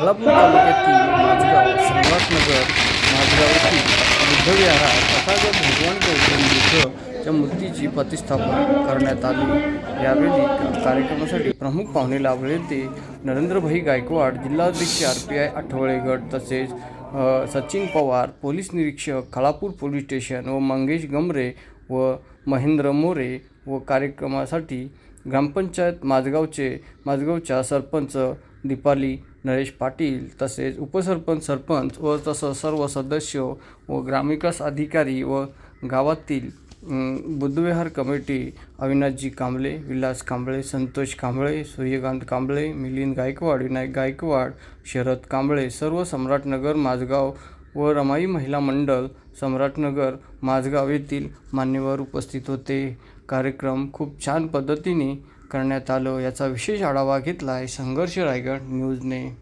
सोलापूर तालुक्यातील माझगाव श्रीवासनगर माझगाव येथील बुद्धविहारात तथागत भगवान गौतम बुद्धच्या मूर्तीची प्रतिष्ठापना करण्यात आली. यावेळी कार्यक्रमासाठी प्रमुख पाहुणे लाभले ते नरेंद्रभाई गायकवाड जिल्हाध्यक्ष आर पी आय आठवळेगड तसेच सचिन पवार पोलीस निरीक्षक खालापूर पोलीस स्टेशन व मंगेश गमरे व महेंद्र मोरे व कार्यक्रमासाठी ग्रामपंचायत माझगावचे माझगावच्या सरपंच दीपाली नरेश पाटील तसेच उपसरपंच सरपंच व तसं सर्व सदस्य व ग्रामविकास अधिकारी व गावातील बुद्धविहार कमिटी अविनाशजी कांबळे विलास कांबळे संतोष कांबळे सूर्यकांत कांबळे मिलिंद गायकवाड विनायक गायकवाड शरद कांबळे सर्व सम्राटनगर माझगाव व रमाई महिला मंडळ सम्राटनगर माझगाव येथील मान्यवर उपस्थित होते. कार्यक्रम खूप छान पद्धतीने करण्यात आलं याचा विशेष आढावा घेतला आहे संघर्ष रायगड न्यूजने.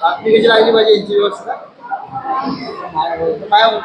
बातमी कशी लागली पाहिजे यांची व्यवस्था. काय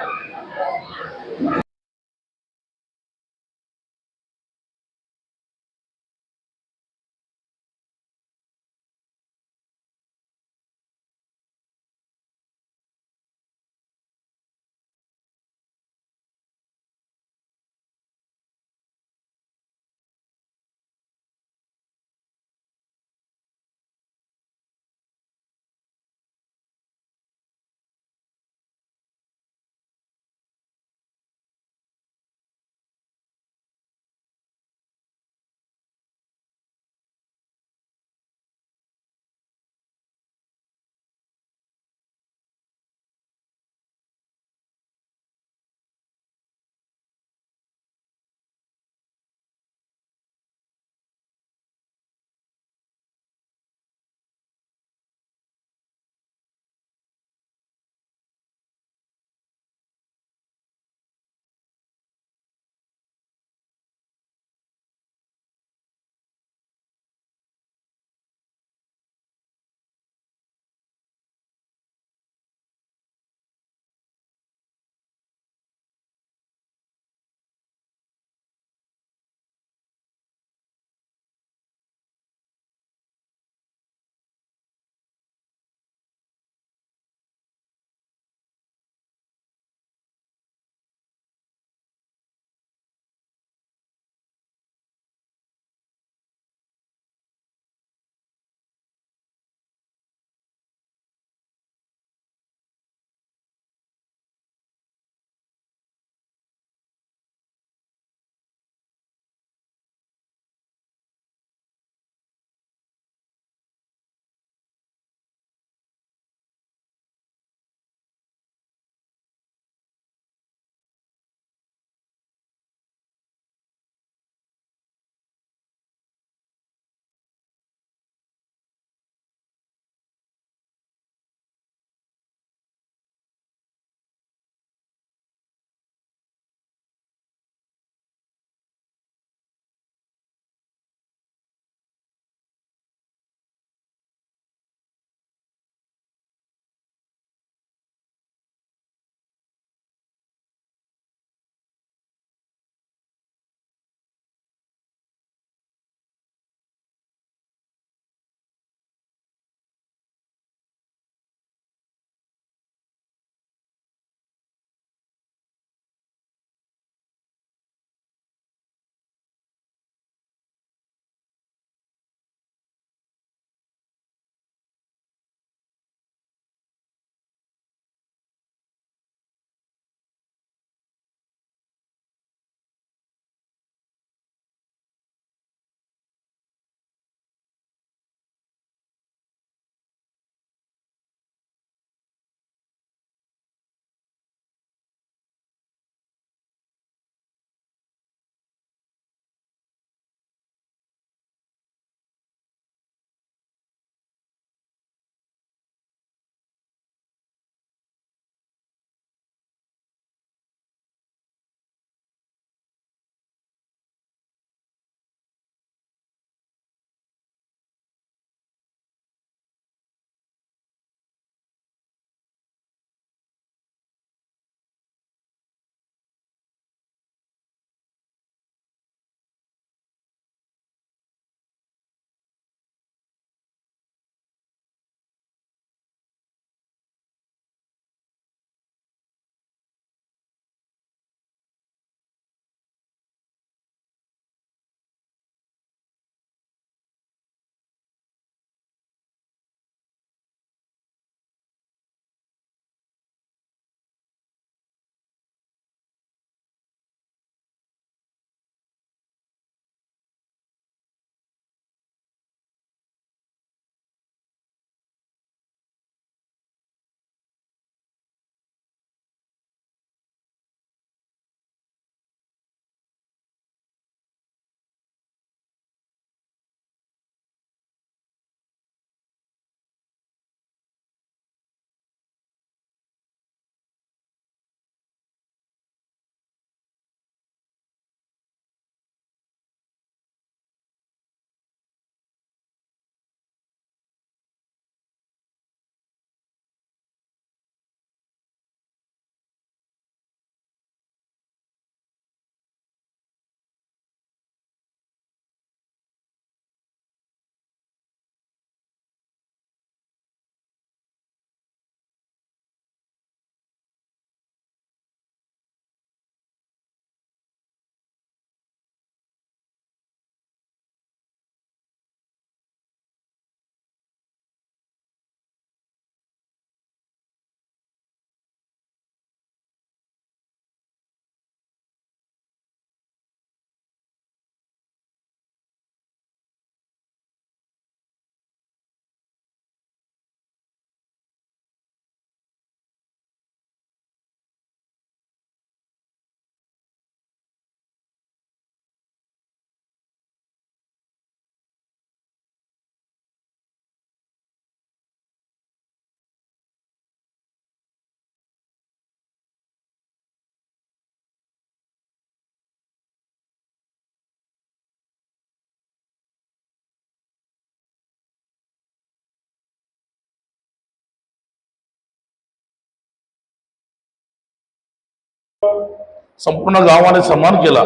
संपूर्ण गावाने सन्मान केला.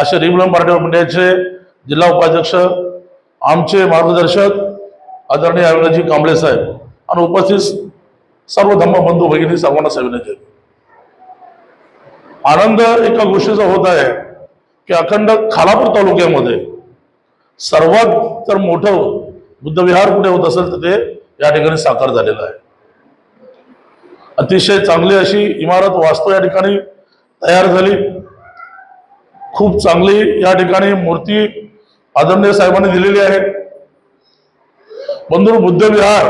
असे रिमलम पार्टी ऑफ इंडियाचे जिल्हा उपाध्यक्ष आमचे मार्गदर्शक आदरणीय अविनाशजी कांबळे साहेब आणि उपस्थित सर्व धम्मबंधू भगिनी सर्वांना सविनय आनंद एका गोष्टीचा होत आहे की अखंड खालापूर तालुक्यामध्ये सर्वात तर मोठं बुद्धविहार कुठे होत असेल तर ते या ठिकाणी साकार झालेलं आहे. अतिशय चांगली अशी इमारत वास्तू या ठिकाणी तयार झाली. खूप चांगली या ठिकाणी मूर्ती आदरणीय साहेबांनी दिलेली आहे. बंधू बुद्धविहार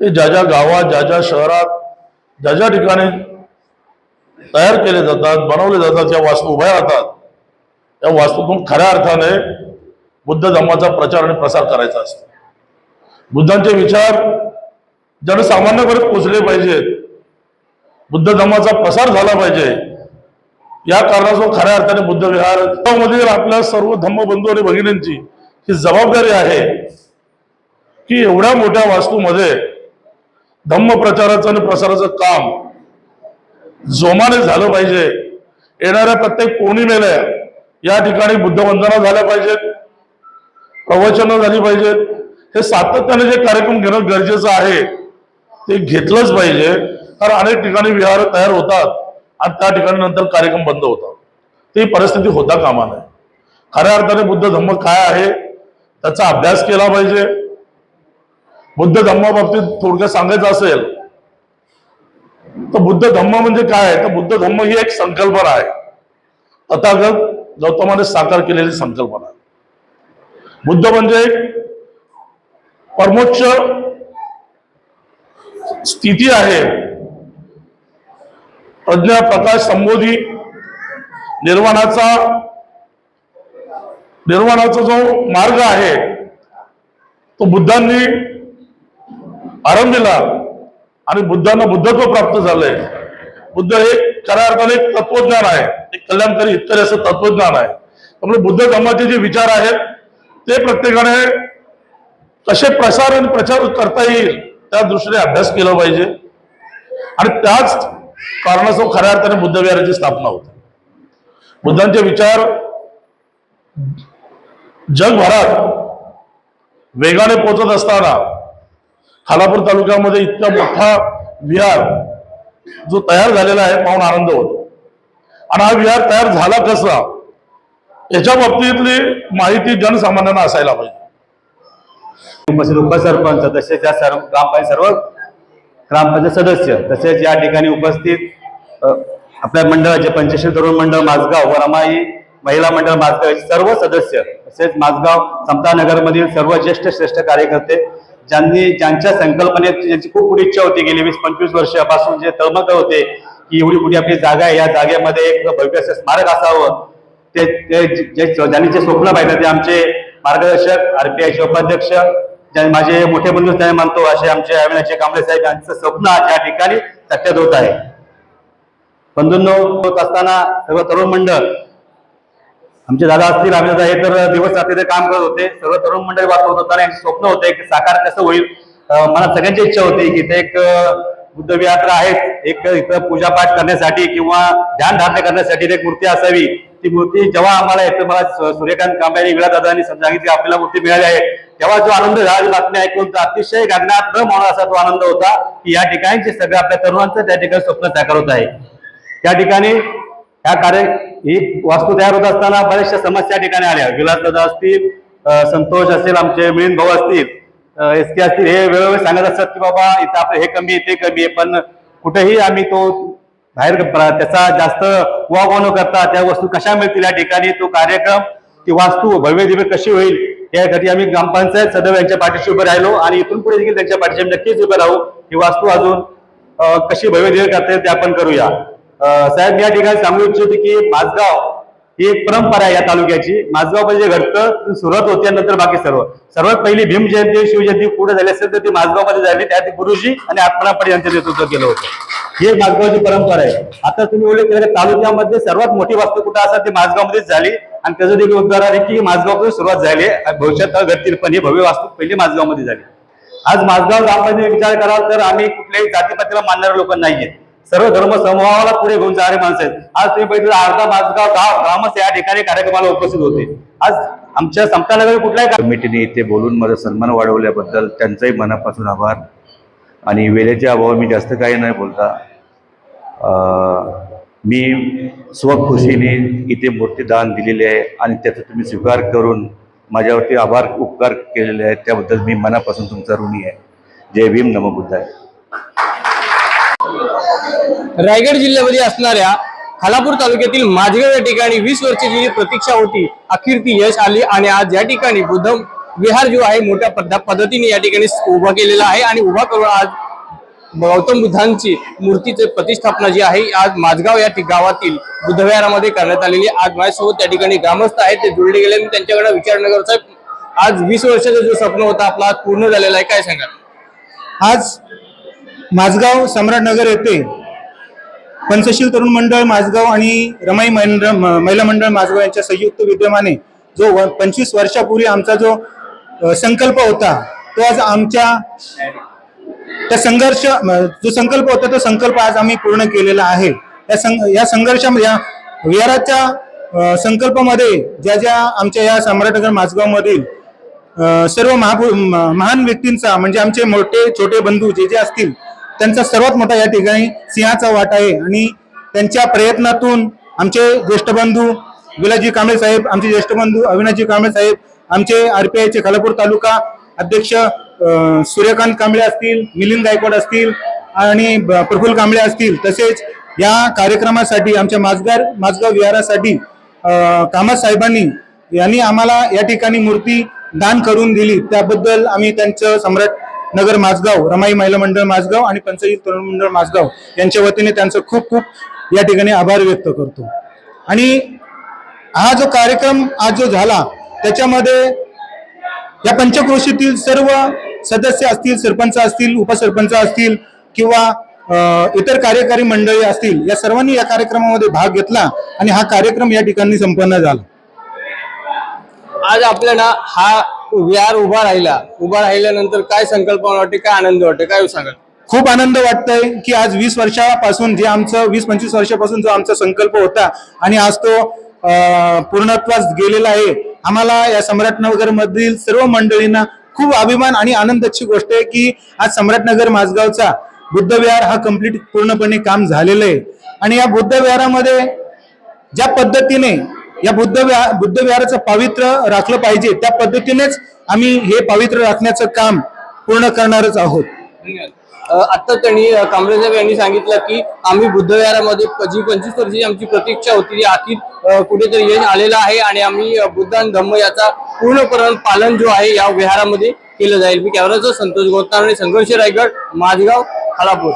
हे ज्या ज्या गावात ज्या ज्या शहरात ज्या ज्या ठिकाणी तयार केले जातात बनवले जातात या वास्तू उभ्या राहतात या वास्तूतून खऱ्या अर्थाने बुद्ध धर्माचा प्रचार आणि प्रसार करायचा असतो. बुद्धांचे विचार जनसामान्यापर्यंत पोचले पाहिजेत बुद्ध धर्माचा प्रसार झाला पाहिजे. या कारणास्तव खऱ्या अर्थाने बुद्ध विहारमध्ये आपल्या सर्व धम्मबंधू आणि भगिनींची ही जबाबदारी आहे की एवढ्या मोठ्या वास्तूमध्ये धम्म प्रचाराचं आणि प्रसाराचं काम जोमाने झालं पाहिजे. येणाऱ्या प्रत्येक पौर्णिमेला या ठिकाणी बुद्धवंदना झाल्या पाहिजेत. प्रवचनं झाली पाहिजेत. हे सातत्याने जे कार्यक्रम घेणं गरजेचं आहे. ते घेतलंच पाहिजे. कारण अनेक ठिकाणी विहार तयार होतात आणि त्या ठिकाणी नंतर कार्यक्रम बंद होतात. ती परिस्थिती होता कामा नये. खऱ्या अर्थाने बुद्ध धम्म काय आहे? त्याचा अभ्यास केला पाहिजे. बुद्ध धम्माबाबतीत थोडक्यात सांगायचं असेल तर बुद्ध धम्म म्हणजे काय? तर बुद्ध धम्म ही एक संकल्पना आहे. तथागत गौतमाने साकार केलेली संकल्पना आहे. बुद्ध म्हणजे एक परमोच्च स्थिती आहे. प्रज्ञा प्रकाश संबोधी निर्वाणाचा निर्वाणाचा जो मार्ग आहे तो बुद्धांनी आरंभिला आणि बुद्धांना बुद्धत्व प्राप्त झालंय. बुद्ध हे खऱ्या अर्थाने एक तत्वज्ञान आहे. एक कल्याणकारी इतर असं तत्वज्ञान आहे. त्यामुळे बुद्ध धर्माचे जे विचार आहेत ते प्रत्येकाने कसे प्रसार आणि प्रचार करता येईल त्या दृष्टीने अभ्यास केला पाहिजे. आणि त्याच कारणास्तव खऱ्या अर्थाने बुद्ध विहाराची स्थापना होते. बुद्धांचे विचार जगभरात वेगाने पोचत असताना खालापूर तालुक्यामध्ये इतका मोठा विहार जो तयार झालेला आहे पाहून आनंद होतो. आणि हा विहार तयार झाला कसा? याच्या बाबतीतली माहिती जनसामान्यांना असायला पाहिजे. उपस्थित उपसरपंच तसेच या सर्व ग्रामपंचायत सर्व ग्रामपंचायत सदस्य तसेच या ठिकाणी उपस्थित आपल्या मंडळाचे पंचशील तरुण मंडळ माझगाव व रमाई महिला मंडळ माझगाव सर्व सदस्य तसेच माझगाव समतानगरमधील सर्व ज्येष्ठ श्रेष्ठ कार्यकर्ते ज्यांनी ज्यांच्या संकल्पनेत ज्यांची खूप मोठी इच्छा होती गेली वीस पंचवीस वर्षापासून जे तळमळ होते की एवढी मोठी आपली जागा आहे या जागेमध्ये एक भव्य असं स्मारक असावं ते ते जे- ज्यांनी जे स्वप्न पाहिलं ते आमचे मार्गदर्शक आरपीआयचे उपाध्यक्ष त्या माझे मोठे बंधू त्याने मानतो असे आमचे अविनाशे कांबळे साहेब यांचं स्वप्न आज या ठिकाणी सत्यात होत आहे. बंधूंनो होत असताना सर्व तरुण मंडळ आमचे दादा असतील आम्ही हे तर दिवस रात्री काम करत होते. सर्व तरुण मंडळ वाचवत होताना एक स्वप्न होते की साकार कसं होईल? मला सगळ्यांची इच्छा होती की ते एक बुद्ध विहार आहेत एक इथं पूजापाठ करण्यासाठी किंवा ध्यान धारणा करण्यासाठी एक मूर्ती असावी. ती मूर्ती जेव्हा आम्हाला येतं मला सूर्यकांत कांबळे विळा दादांनी सांगितली की आपल्याला मूर्ती मिळाली आहे. तेव्हा जो आनंद झाला बातमी ऐकून तो अतिशय गगनात न म्हणून असा तो आनंद होता की या ठिकाणी सगळं आपल्या तरुणांचं त्या ठिकाणी स्वप्न साकार होत आहे. त्या ठिकाणी ह्या कार्य ही वास्तू तयार होत असताना बऱ्याचशा समस्या ठिकाणी आल्या. विलास दादा असतील संतोष असेल आमचे मिळून भाऊ असतील एस के असतील हे वेळोवेळी सांगत असतात की बाबा इथं आपलं हे कमी आहे ते कमी आहे पण कुठेही आम्ही तो बाहेर त्याचा जास्त वाव न करता त्या वस्तू कशा मिळतील या ठिकाणी तो कार्यक्रम ती वास्तू भव्य दिव्य कशी होईल यासाठी आम्ही ग्रामपंचायत सदैव यांच्या पाठीशी उभे राहिलो आणि इथून पुढे देखील त्यांच्या पाठीशी आम्ही नक्कीच उभे राहू. ही वास्तू अजून कशी भव्य दिव्य करता येईल ते आपण करूया. साहेब मी या ठिकाणी सांगू इच्छितो की माझगाव ही एक परंपरा आहे या तालुक्याची. माझगाव म्हणजे घडतं सुरुवात होते नंतर बाकी सर्व. सर्वात पहिली भीम जयंती शिवजयंती पुढे झाली असेल तर ती माझगावमध्ये झाली. त्यात गुरुजी आणि आत्मनापडे यांचं नेतृत्व केलं होतं. हे माझगावची परंपरा आहे. आता तुम्ही उल्लेख केला तालुक्यामध्ये सर्वात मोठी वास्तू कुठं असतात ते माझगावमध्येच झाली. आणि त्याचं देखील उद्गार आहे की माझगावपासून सुरुवात झाली आहे. आणि भविष्यात घडतील पण ही भव्य वास्तू पहिली माझगावमध्ये झाली. आज माझगाव ग्रामपंचायत विचार कराल तर आम्ही कुठल्याही जातीपातीला मानणारे लोक नाहीये सर्व धर्म समूहाला पुढे घेऊन जाणारे माणसं आहेत. आज तुम्ही बघितलं अर्धा माझगाव गाव ग्रामच या ठिकाणी कार्यक्रमाला उपस्थित होते. आज आमच्या समतानगर कुठल्याही कमिटीने इथे बोलून माझा सन्मान वाढवल्याबद्दल त्यांचाही मनापासून आभार. आणि वेळेच्या अभाव मी जास्त काही नाही बोलता. मी स्वखुशीने इथे मूर्तीदान दिलेले आहे आणि त्याचा तुम्ही स्वीकार करून माझ्यावरती आभार उपकार केलेले आहेत. त्याबद्दल मी मनापासून तुमचा ऋणी आहे. जय भीम नम बुद्धाय. रायगड जिल्ह्यामध्ये असणाऱ्या खालापूर तालुक्यातील माझगाव या ठिकाणी वीस वर्षाची जी प्रतीक्षा होती अखेर ती यश आली आणि आज या ठिकाणी बुद्ध विहार जो आहे मोठ्या पद्ध- पद्धतीने या ठिकाणी उभा केलेला आहे आणि उभा करून आज गौतम बुद्धांची मूर्तीची प्रतिष्ठापना जी आहे आज माझगाव या ठिक- गावातील बुद्धविहारामध्ये करण्यात आलेली आहे. आज माझ्यासोबत त्या ठिकाणी ग्रामस्थ आहेत ते जुळले गेले मी त्यांच्याकडे विचारणं करतो साहेब आज वीस वर्षाचा जो स्वप्न होता आपला आज पूर्ण झालेला आहे काय सांगा आज माझगाव सम्राटनगर येथे पंचशील तरुण मंडळ माझगाव आणि रमाई महिला मंडळ माझगाव यांच्या संयुक्त विद्यमाने जो पंचवीस वर्षापूर्वी आमचा जो संकल्प होता तो आज आमच्या त्या संघर्ष जो संकल्प होता तो संकल्प आज आम्ही पूर्ण केलेला आहे. या संघ या संघर्षामध्ये या विहाराच्या संकल्पामध्ये ज्या ज्या आमच्या या सम्राटनगर माझगाव मधील सर्व महापु महान व्यक्तींचा म्हणजे आमचे मोठे छोटे बंधू जे जे असतील त्यांचा सर्वात मोठा या ठिकाणी सिंहाचा वाट आहे. आणि त्यांच्या प्रयत्नातून आमचे ज्येष्ठ बंधू विलाजी कांबळे साहेब आमचे ज्येष्ठ बंधू अविनाशजी कांबळे साहेब आमचे आरपीआयचे खालापूर तालुका अध्यक्ष सूर्यकांत कांबळे असतील मिलिंद गायकवाड असतील आणि ब- प्रफुल्ल कांबळे असतील. तसेच या कार्यक्रमासाठी आमच्या माझगार माझगाव विहारासाठी अ, कामत साहेबांनी यांनी आम्हाला या ठिकाणी मूर्ती दान करून दिली. त्याबद्दल आम्ही त्यांचं सम्राट नगर माझगाव रमाई महिला मंडळ माझगाव आणि पंचायत तरुण मंडळ माझगाव यांच्या वतीने त्यांचं खूप खूप या ठिकाणी आभार व्यक्त करतो. आणि हा जो कार्यक्रम आज जो झाला त्याच्यामध्ये या पंचक्रोशीतील सर्व सदस्य असतील सरपंच असतील उपसरपंच असतील किंवा इतर कार्यकारी मंडळी असतील या सर्वांनी या कार्यक्रमामध्ये भाग घेतला आणि हा कार्यक्रम या ठिकाणी संपन्न झाला. आज आपल्याला हा विहार उभा राहिला. उभा राहिल्यानंतर काय संकल्पना वाटते काय आनंद वाटते काय सांगाल? खूप आनंद वाटतोय की आज वीस वर्षापासून जे आमचं वीस पंचवीस वर्षापासून जो आमचा संकल्प होता आणि आज तो पूर्णत्वास गेलेला आहे आम्हाला या सम्राटनगर मधील सर्व मंडळींना खूप अभिमान आणि आनंदाची गोष्ट आहे की आज सम्राटनगर माझगावचा बुद्ध विहार हा कंप्लीट पूर्णपणे काम झालेलं आहे. आणि या बुद्ध विहारामध्ये ज्या पद्धतीने या बुद्ध विहार बुद्ध विहाराचं पावित्र्य राखलं पाहिजे त्या पद्धतीनेच आम्ही हे पावित्र्य राखण्याचं काम पूर्ण करणारच आहोत. आता त्यांनी अ, यांनी सांगितलं की आम्ही बुद्धविहारामध्ये जी पंचवीस वर्षाची आमची प्रतीक्षा होती ती अखेर कुठेतरी यश आलेलं आहे आणि आम्ही बुद्धान बुद्ध आणि धम्म याचा पूर्णपणे पालन जो आहे या विहारामध्ये केलं जाईल. मी कॅमेराचा संतोष गोतार आणि संघर्ष रायगड माझगाव खालापूर.